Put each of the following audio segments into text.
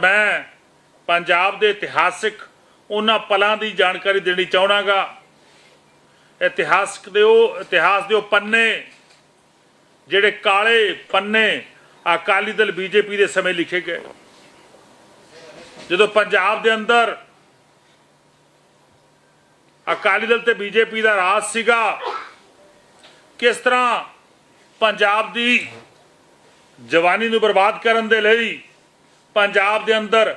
ਮੈਂ ਪੰਜਾਬ ਦੇ ਇਤਿਹਾਸਿਕ ਉਹਨਾਂ ਪਲਾਂ ਦੀ ਜਾਣਕਾਰੀ ਦੇਣੀ ਚਾਹਣਾਗਾ। ਇਤਿਹਾਸਕ ਦੇ ਉਹ ਇਤਿਹਾਸ ਦੇ ਉਹ ਪੰਨੇ, ਜਿਹੜੇ ਕਾਲੇ ਪੰਨੇ ਅਕਾਲੀ ਦਲ ਬੀਜੇਪੀ ਦੇ ਸਮੇਂ ਲਿਖੇ ਗਏ। ਜਦੋਂ ਪੰਜਾਬ ਦੇ ਅੰਦਰ ਅਕਾਲੀ ਦਲ ਤੇ ਬੀਜੇਪੀ ਦਾ ਰਾਜ ਸੀਗਾ, ਕਿਸ ਤਰ੍ਹਾਂ ਪੰਜਾਬ ਦੀ ਜਵਾਨੀ ਨੂੰ ਬਰਬਾਦ ਕਰਨ ਦੇ ਲਈ ਪੰਜਾਬ ਦੇ ਅੰਦਰ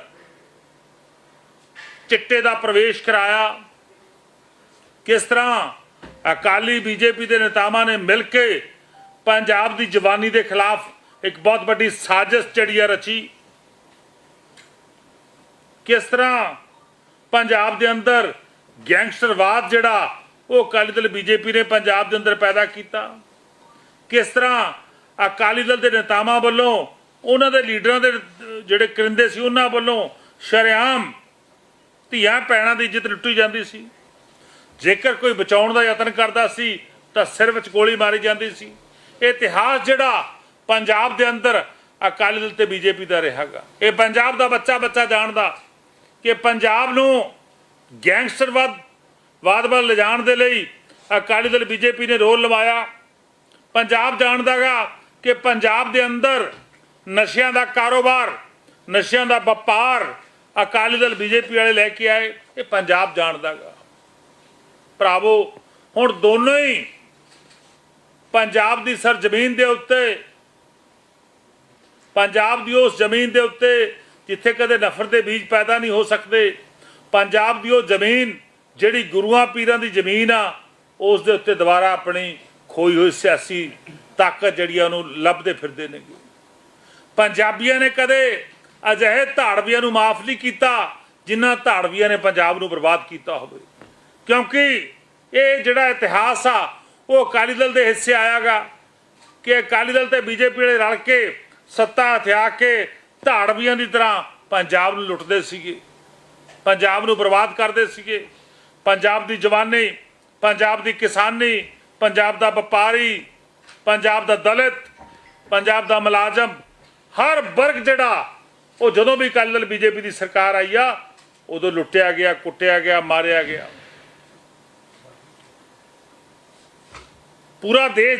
ਚਿੱਟੇ ਦਾ ਪ੍ਰਵੇਸ਼ ਕਰਾਇਆ। ਕਿਸ ਤਰ੍ਹਾਂ ਅਕਾਲੀ ਬੀਜੇਪੀ ਦੇ ਨੇਤਾਵਾਂ ਨੇ ਮਿਲ ਕੇ ਪੰਜਾਬ ਦੀ ਜਵਾਨੀ ਦੇ ਖਿਲਾਫ ਇੱਕ ਬਹੁਤ ਵੱਡੀ ਸਾਜ਼ਿਸ਼ ਜਿਹੜੀ ਆ ਰਚੀ। ਕਿਸ ਤਰ੍ਹਾਂ ਪੰਜਾਬ ਦੇ ਅੰਦਰ ਗੈਂਗਸਟਰਵਾਦ ਜਿਹੜਾ ਉਹ ਅਕਾਲੀ ਦਲ ਬੀਜੇਪੀ ਨੇ ਪੰਜਾਬ ਦੇ ਅੰਦਰ ਪੈਦਾ ਕੀਤਾ। ਕਿਸ ਤਰ੍ਹਾਂ ਅਕਾਲੀ ਦਲ ਦੇ ਨੇਤਾਵਾਂ ਵੱਲੋਂ ਉਹਨਾਂ ਦੇ ਲੀਡਰਾਂ ਦੇ, ਜਿਹੜੇ ਕਰਿੰਦੇ ਸੀ, ਉਹਨਾਂ ਵੱਲੋਂ ਸ਼ਰੇਆਮ ਧੀਆਂ ਪੈਣਾ ਦੀ ਇੱਜ਼ਤ ਲੁੱਟੀ ਜਾਂਦੀ ਸੀ। ਜੇਕਰ ਕੋਈ ਬਚਾਉਣ ਦਾ ਯਤਨ ਕਰਦਾ ਸੀ, ਤਾਂ ਸਿਰ ਵਿੱਚ ਗੋਲੀ ਮਾਰੀ ਜਾਂਦੀ ਸੀ। ਇਹ ਇਤਿਹਾਸ ਜਿਹੜਾ ਪੰਜਾਬ ਦੇ ਅੰਦਰ ਅਕਾਲੀ ਦਲ ਤੇ ਬੀਜੇਪੀ ਦਾ ਰਿਹਾਗਾ। ਇਹ ਪੰਜਾਬ ਦਾ ਬੱਚਾ ਬੱਚਾ ਜਾਣਦਾ ਕਿ ਪੰਜਾਬ ਨੂੰ ਗੈਂਗਸਟਰਵਾਦ, ਵਾਦ ਵੱਲ ਲਿਜਾਣ ਦੇ ਲਈ ਅਕਾਲੀ ਦਲ ਬੀਜੇਪੀ ਨੇ ਰੋਲ ਲਵਾਇਆ। ਪੰਜਾਬ ਜਾਣਦਾਗਾ ਕਿ ਪੰਜਾਬ ਦੇ ਅੰਦਰ ਨਸ਼ਿਆਂ ਦਾ ਕਾਰੋਬਾਰ, ਨਸ਼ਿਆਂ ਦਾ ਵਪਾਰ, ਅਕਾਲੀ ਦਲ ਬੀਜੇਪੀ ਵਾਲੇ ਲੈ ਕੇ ਆਏ, ਇਹ ਪੰਜਾਬ ਜਾਣਦਾਗਾ ਭਰਾਵੋ, ਹੁਣ ਦੋਨੋਂ ਹੀ ਪੰਜਾਬ ਦੀ ਸਰਜ਼ਮੀਨ ਦੇ ਉੱਤੇ, ਪੰਜਾਬ ਦੀ ਉਸ ਜ਼ਮੀਨ ਦੇ ਉੱਤੇ ਜਿੱਥੇ ਕਦੇ ਨਫ਼ਰਤ ਦੇ ਬੀਜ ਪੈਦਾ ਨਹੀਂ ਹੋ ਸਕਦੇ, ਪੰਜਾਬ ਦੀ ਉਹ ਜ਼ਮੀਨ ਜਿਹੜੀ ਗੁਰੂਆਂ ਪੀਰਾਂ ਦੀ ਜ਼ਮੀਨ ਆ, ਉਸ ਦੇ ਉੱਤੇ ਦੁਬਾਰਾ ਆਪਣੀ ਖੋਈ ਹੋਈ ਸਿਆਸੀ ਤਾਕਤ ਜਿਹੜੀ ਆ ਉਹਨੂੰ ਲੱਭਦੇ ਫਿਰਦੇ ਨੇ ਪੰਜਾਬੀਆਂ ਨੇ ਕਦੇ ਅਜਿਹੇ ਧਾੜਵੀਆਂ ਨੂੰ ਮਾਫ ਨਹੀਂ ਕੀਤਾ ਜਿਨ੍ਹਾਂ ਧਾੜਵੀਆਂ ਨੇ ਪੰਜਾਬ ਨੂੰ ਬਰਬਾਦ ਕੀਤਾ ਹੋਵੇ। ਕਿਉਂਕਿ ਇਹ ਜਿਹੜਾ ਇਤਿਹਾਸ ਆ, ਉਹ ਅਕਾਲੀ ਦਲ ਦੇ ਹਿੱਸੇ ਆਇਆਗਾ ਕਿ ਅਕਾਲੀ ਦਲ ਤੇ ਬੀਜੇਪੀ ਵਾਲੇ ਰਲ ਕੇ ਸੱਤਾ ਹਥਿਆ ਕੇ ਧਾੜਵੀਆਂ ਦੀ ਤਰ੍ਹਾਂ ਪੰਜਾਬ ਨੂੰ ਲੁੱਟਦੇ ਸੀਗੇ। ਪੰਜਾਬ ਨੂੰ ਬਰਬਾਦ ਕਰਦੇ ਸੀਗੇ। ਪੰਜਾਬ ਦੀ ਜਵਾਨੀ, ਪੰਜਾਬ ਦੀ ਕਿਸਾਨੀ, ਪੰਜਾਬ ਦਾ ਵਪਾਰੀ, ਪੰਜਾਬ ਦਾ ਦਲਿਤ, ਪੰਜਾਬ ਦਾ ਮੁਲਾਜ਼ਮ ਹਰ ਵਰਗ ਜਿਹੜਾ ਉਹ ਜਦੋਂ ਵੀ ਅਕਾਲੀ ਦਲ ਬੀਜੇਪੀ ਦੀ ਸਰਕਾਰ ਆਈ ਆ, ਉਦੋਂ ਲੁੱਟਿਆ ਗਿਆ, ਕੁੱਟਿਆ ਗਿਆ, ਮਾਰਿਆ ਗਿਆ। ਪੂਰਾ ਦੇਸ਼